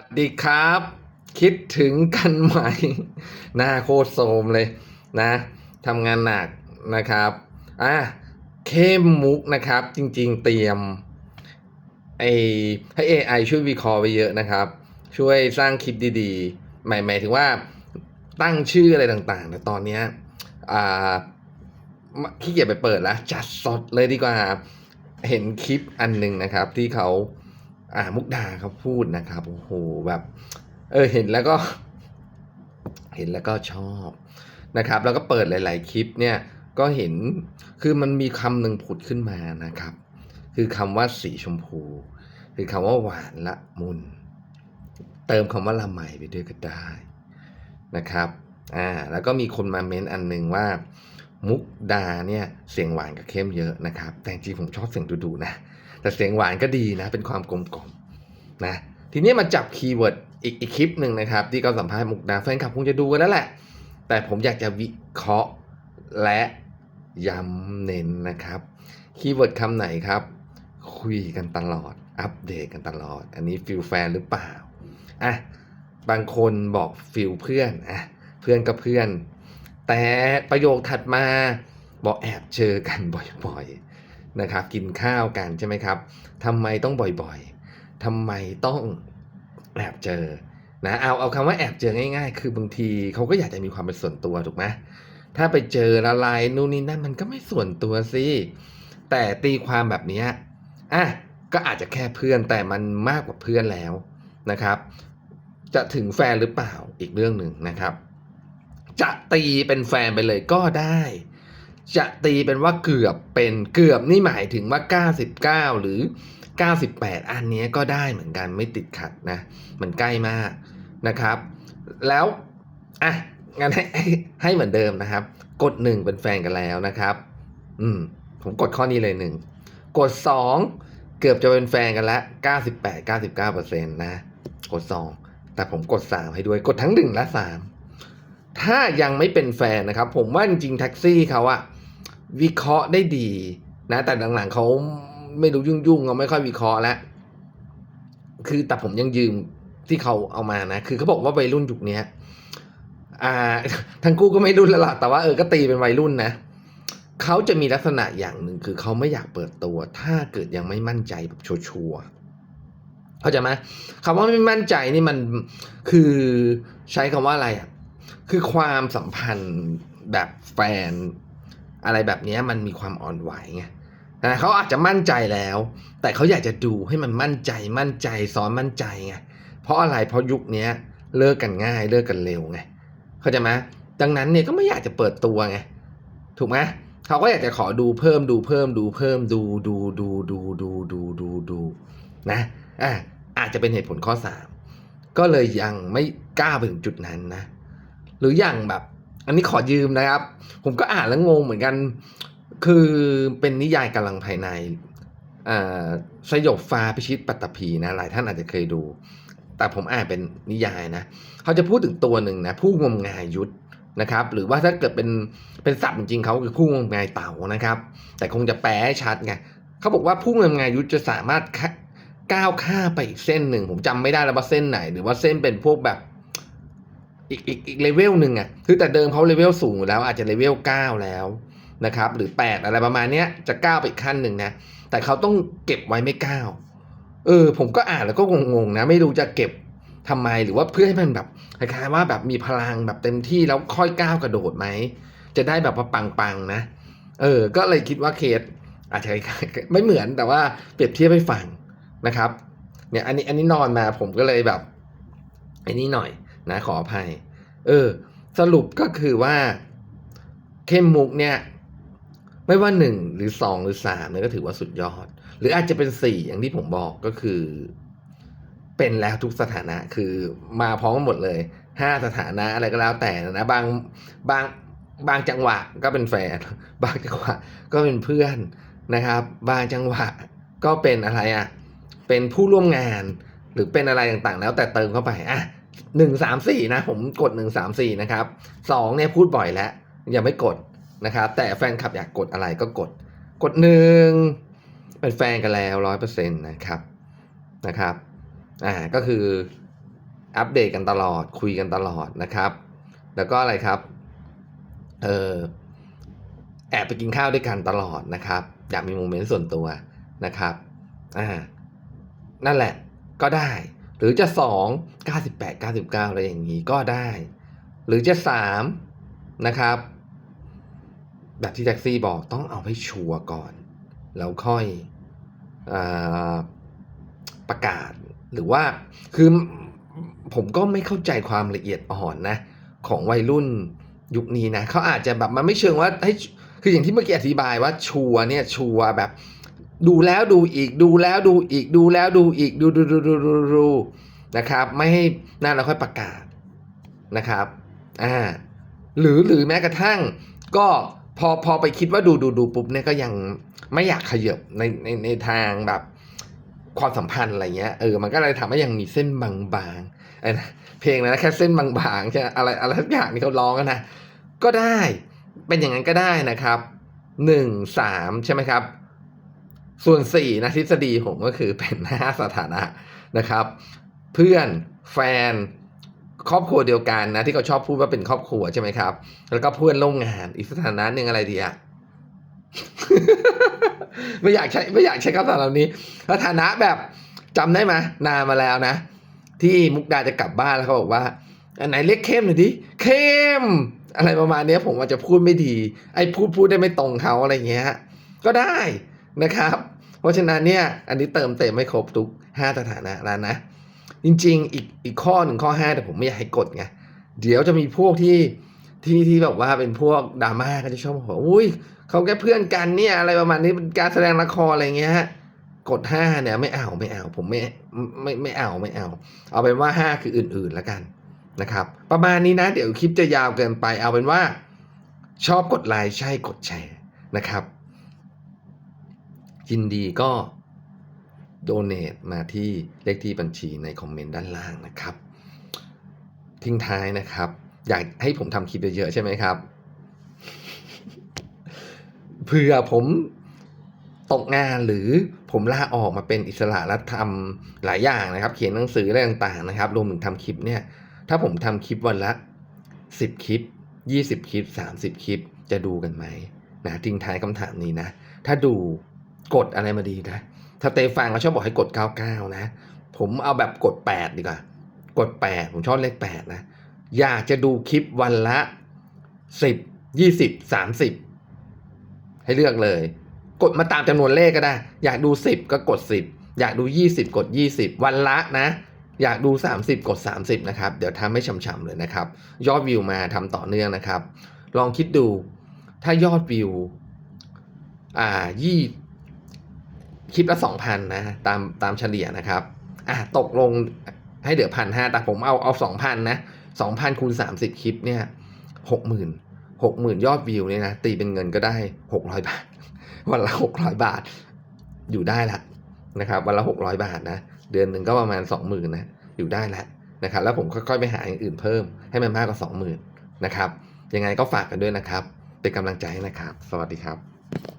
วัสดีครับ คิดถึงกันไหม หน้าโคตรโทรมเลยนะทำงานหนักนะครับอะเข้มมุกนะครับ จริงๆ เตรียมไอให้ AI ช่วยวิเคราะห์ไปเยอะนะครับ ช่วยสร้างคลิปดีๆ หมายหมายถึงว่าตั้งชื่ออะไรต่างๆ แต่ตอนนี้อ่าขี้เกียจไปเปิดแล้ว จัดสดเลยดีกว่าเห็นคลิปอันหนึ่งนะครับ ที่เขา อ่ามุกดาเขาพูดนะครับโอ้โหแบบ เออเห็นแล้วก็ เห็นแล้วก็ชอบนะครับ แล้วก็เปิดหลาย ๆ คลิปเนี่ยก็เห็นคือมันมีคำหนึ่งผุดขึ้นมานะครับ คือคำว่าสีชมพู คือคำว่าหวานละมุน เติมคำว่าละไมไปด้วยก็ได้นะครับอ่าแล้วก็มีคนมาเม้นอันหนึ่งว่า มุกดาเนี่ยเสียงหวานกับเข้มเยอะนะครับ แต่จริงผมชอบเสียงดุๆนะ แต่เสียงหวานก็ดีนะ เป็นความกลมกล่อมนะ ทีนี้มาจับคีย์เวิร์ดอีกอีกคลิปหนึ่งนะครับ ที่เขาสัมภาษณ์มุกดาแฟนคลับคงจะดูกันแล้วแหละ แต่ผมอยากจะวิเคราะห์และย้ำเน้นนะครับคีย์เวิร์ดคำไหนครับ คุยกันตลอด อัปเดตกันตลอด อันนี้ฟิลแฟนหรือเปล่าอะบางคนบอกฟิลเพื่อนอะเพื่อนก็เพื่อน แต่ประโยคถัดมาบอกแอบเจอกันบ่อยๆ นะครับกินข้าวกันใช่ไหมครับทำไมต้องบ่อยๆทำไมต้องแอบเจอนะเอาเอาคำว่าแอบเจอง่ายๆ คือบางทีเขาก็อยากจะมีความเป็นส่วนตัวถูกไหมถ้าไปเจอละลายนู่นนี่นั่นมันก็ไม่ส่วนตัวสิแต่ตีความแบบนี้อะก็อาจจะแค่เพื่อนแต่มันมากกว่าเพื่อนแล้วนะครับ จะถึงแฟนหรือเปล่าอีกเรื่องหนึ่งนะครับ จะตีเป็นแฟนไปเลยก็ได้ จะตีเป็นว่าเกือบเป็นเกือบนี่หมายถึงว่า 99 หรือ 98 อันนี้ก็ได้เหมือนกันไม่ติดขัดนะมันใกล้มากนะครับ แล้วอะงั้นให้ให้เหมือนเดิมนะครับ กด 1 เป็นแฟนกันแล้วนะครับ อืมผมกดข้อนี้เลยหนึ่งกด 2 เกือบจะเป็นแฟนกันแล้ว 98 99%นะกด 2 แต่ผมกด 3 ให้ด้วยกดทั้ง 1 และ 3ถ้ายังไม่เป็นแฟนนะครับ ผมว่าจริงๆแท็กซี่เขาอะ วิเคราะห์ได้ดีนะแต่หลังๆเขาไม่รู้ยุ่งๆเขาไม่ค่อยวิเคราะห์แล้วคือแต่ผมยังยืมที่เขาเอามานะ คือเขาบอกว่าวัยรุ่นยุคเนี้ยอ่าทั้งคู่ก็ไม่รุ่นแล้วล่ะแต่ว่าเออก็ตีเป็นวัยรุ่นนะเขาจะมีลักษณะอย่างหนึ่งคือเขาไม่อยากเปิดตัว ถ้าเกิดยังไม่มั่นใจแบบชัวร์เข้าใจไหมคำว่าไม่มั่นใจนี่มันคือใช้คำว่าอะไรอะคือความสัมพันธ์แบบแฟน อะไรแบบนี้มันมีความอ่อนไหวไงนะเขาอาจจะมั่นใจแล้ว แต่เขาอยากจะดูให้มันมั่นใจมั่นใจซ้อนมั่นใจไงเพราะอะไรเพราะยุคนี้เลิกกันง่ายเลิกกันเร็วไงเข้าใจไหมดังนั้นเนี่ยก็ไม่อยากจะเปิดตัวไงถูกไหมเขาก็อยากจะขอดูเพิ่มดูเพิ่มดูเพิ่มดูดูดูดูดูดูดูดูนะอะอาจจะเป็นเหตุผลข้อสามก็เลยยังไม่กล้าไปถึงจุดนั้นนะ หรืออย่างแบบ อันนี้ขอยืมนะครับ ผมก็อ่านแล้วงงเหมือนกัน คือเป็นนิยายกำลังภายในสยบฟ้าพิชิตปัตตภีนะหลายท่านอาจจะเคยดู แต่ผมอ่านเป็นนิยายนะเขาจะพูดถึงตัวหนึ่งนะผู้งมงายยุทธนะครับ หรือว่าถ้าเกิดเป็นเป็นศัพท์จริงเขาคือผู้งมงายเต่านะครับ แต่คงจะแปลให้ชัดไงเขาบอกว่าผู้งมงายยุทธจะสามารถก้าวข้าไปอีกเส้นหนึ่ง ผมจำไม่ได้แล้วว่าเส้นไหน หรือว่าเส้นเป็นพวกแบบ อีกอีกอีกเลเวลหนึ่งอะคือแต่เดิมเขาเลเวลสูงอยู่แล้วอาจจะเลเวลเก้าแล้วนะครับหรือแปดอะไรประมาณเนี้ยจะก้าวไปอีกขั้นหนึ่งนะ แต่เขาต้องเก็บไว้ไม่ก้าวเออ ผมก็อ่านแล้วก็งงๆนะ ไม่รู้จะเก็บทำไมหรือว่าเพื่อให้มันแบบคล้ายๆว่าแบบมีพลังแบบเต็มที่แล้วค่อยก้าวกระโดดไหม จะได้แบบปังๆนะ เออ ก็เลยคิดว่าเคสอาจจะคล้ายๆไม่เหมือนแต่ว่าเปรียบเทียบให้ฟังนะครับเนี่ยอันนี้อันนี้นอนมาผมก็เลยแบบอ้นี่หน่อยนะขออภัย เออ สรุปก็คือว่าเข้มมุกเนี่ย ไม่ว่าหนึ่งหรือสองหรือสามเนี่ยก็ถือว่าสุดยอด หรืออาจจะเป็นสี่อย่างที่ผมบอกก็คือ เป็นแล้วทุกสถานะคือมาพร้อมกันหมดเลยห้าสถานะอะไรก็แล้วแต่นะบางบางบางจังหวะก็เป็นแฟน บางจังหวะก็เป็นเพื่อนนะครับ บางจังหวะก็เป็นอะไรอะเป็นผู้ร่วมงานหรือเป็นอะไรต่างๆ แล้วแต่เติมเข้าไปอะ หนึ่งสามสี่นะ ผมกดหนึ่งสามสี่นะครับสองเนี่ยพูดบ่อยแล้วยังไม่กดนะครับ แต่แฟนคลับอยากกดอะไรก็กด กดหนึ่งเป็นแฟนกันแล้วร้อยเปอร์เซ็นต์นะครับนะครับอ่าก็คืออัปเดตกันตลอดคุยกันตลอดนะครับ แล้วก็อะไรครับเออแอบไปกินข้าวด้วยกันตลอดนะครับ อยากมีโมเมนต์ส่วนตัวนะครับอ่านั่นแหละก็ได้ หรือจะสองเก้าสิบแปดเก้าสิบเก้าอะไรอย่างนี้ก็ได้ หรือจะสามนะครับ แบบที่แท็กซี่บอกต้องเอาให้ชัวร์ก่อน แล้วค่อยอประกาศหรือว่าคือผมก็ไม่เข้าใจความละเอียดอ่อนนะ ของวัยรุ่นยุคนี้นะเขาอาจจะแบบมันไม่เชิงว่าให้คืออย่างที่เมื่อกี้อธิบายว่าชัวร์เนี่ยชัวร์แบบ ดูแล้วดูอีกดูแล้วดูอีกดูแล้วดูอีกดูดูดูดูดูดูนะครับ ไม่ให้นั่นแล้วค่อยประกาศนะครับอ่าหรือหรือแม้กระทั่ง ก็พอพอไปคิดว่าดูดูดูปุ๊บเนี่ยก็ยังไม่อยากขยับในในในทางแบบความสัมพันธ์อะไรเงี้ยเออมันก็เลยทำให้ยังมีเส้นบางๆไอ้นะเพลงนะแค่เส้นบางๆใช่ไหมอะไรอะไรทุกอย่างที่เขาร้องกันนะก็ได้เป็นอย่างนั้นก็ได้นะครับหนึ่งสามใช่ไหมครับ ส่วนสี่นะทฤษฎีผมก็คือเป็นห้าสถานะนะครับ เพื่อนแฟนครอบครัวเดียวกันนะที่เขาชอบพูดว่าเป็นครอบครัวใช่ไหมครับ แล้วก็เพื่อนร่วมงานอีกสถานะหนึ่งอะไรดีอะไม่อยากใช้ไม่อยากใช้คำศัพท์เหล่านี้สถานะแบบจำได้ไหมนานมาแล้วนะ ที่มุกดาจะกลับบ้านแล้วเขาบอกว่า อันไหนเรียกเข้มหน่อยดิเข้ม อะไรประมาณนี้ผมอาจจะพูดไม่ดี ไอ้พูดพูดได้ไม่ตรงเขาอะไรเงี้ย ก็ได้ นะครับ เพราะฉะนั้นเนี่ยอันนี้เติมเต็มไม่ครบทุกห้าสถานะแล้วนะ จริงๆ อีกอีกข้อหนึ่งข้อห้าแต่ผมไม่อยากให้กดไงเดี๋ยวจะมีพวกที่ที่ที่แบบว่าเป็นพวกดราม่าก็จะชอบบอกว่าอุ้ยเขาแค่เพื่อนกันเนี่ยอะไรประมาณนี้เป็นการแสดงละครอะไรเงี้ยกดห้าเนี่ยไม่เอาไม่เอา ผมไม่ไม่ไม่เอาไม่เอา เอาเป็นว่าห้าคืออื่นๆแล้วกันนะครับ ประมาณนี้นะ เดี๋ยวคลิปจะยาวเกินไปเอาเป็นว่า ชอบกดไลค์ใช่กดแชร์นะครับ ยินดีก็โดเน a มาที่เลขที่บัญชีในคอมเมนต์ด้านล่างนะครับ ทิ้งท้ายนะครับ อยากให้ผมทำคลิปเยอะๆใช่ไหมครับเผื่อผมตกงานหรือผมลาออกมาเป็นอิสระและทำหลายอย่างนะครับ เขียนหนังสืออะไรต่างๆนะครับ รวมถึงทำคลิปเนี่ย ถ้าผมทำคลิปวันละสิบคลิปยี่สิบคลิปสามสิบคลิปจะดูกันไหมนะทิ้งท้ายคำถามนี้นะ ถ้าดู กดอะไรมาดีนะถ้าเตฟังเขาชอบบอกให้กด 99 นะ ผมเอาแบบกด 8 ดีกว่า กด 8 ผมชอบเลข 8 นะ อยากจะดูคลิปวันละ 10 20 30 ให้เลือกเลย กดมาตามจำนวนเลขก็ได้ อยากดู 10 ก็กด 10 อยากดู 20 กด 20 วันละนะ อยากดู 30 กด 30 นะครับ เดี๋ยวทำให้ช่ำๆเลยนะครับ ยอดวิวมาทำต่อเนื่องนะครับ ลองคิดดู ถ้ายอดวิว อ่ายี่ คลิปละสองพันนะตามตามเฉลี่ยนะครับอะตกลงให้เหลือพันห้าแต่ผมเอาเอาสองพันนะสองพันคูณสามสิบคลิปเนี่ยหกหมื่นหกหมื่นยอดวิวเนี่ยนะตีเป็นเงินก็ได้หกร้อยบาท วันละหกร้อยบาท อยู่ได้ละนะครับวันละหกร้อยบาทนะเดือนหนึ่งก็ประมาณสองหมื่นนะอยู่ได้ละนะครับแล้วผมค่อยๆไปหาอย่างอื่นเพิ่มให้มันมากกว่าสองหมื่นนะครับยังไงก็ฝากกันด้วยนะครับ เป็นกำลังใจให้นะครับ สวัสดีครับ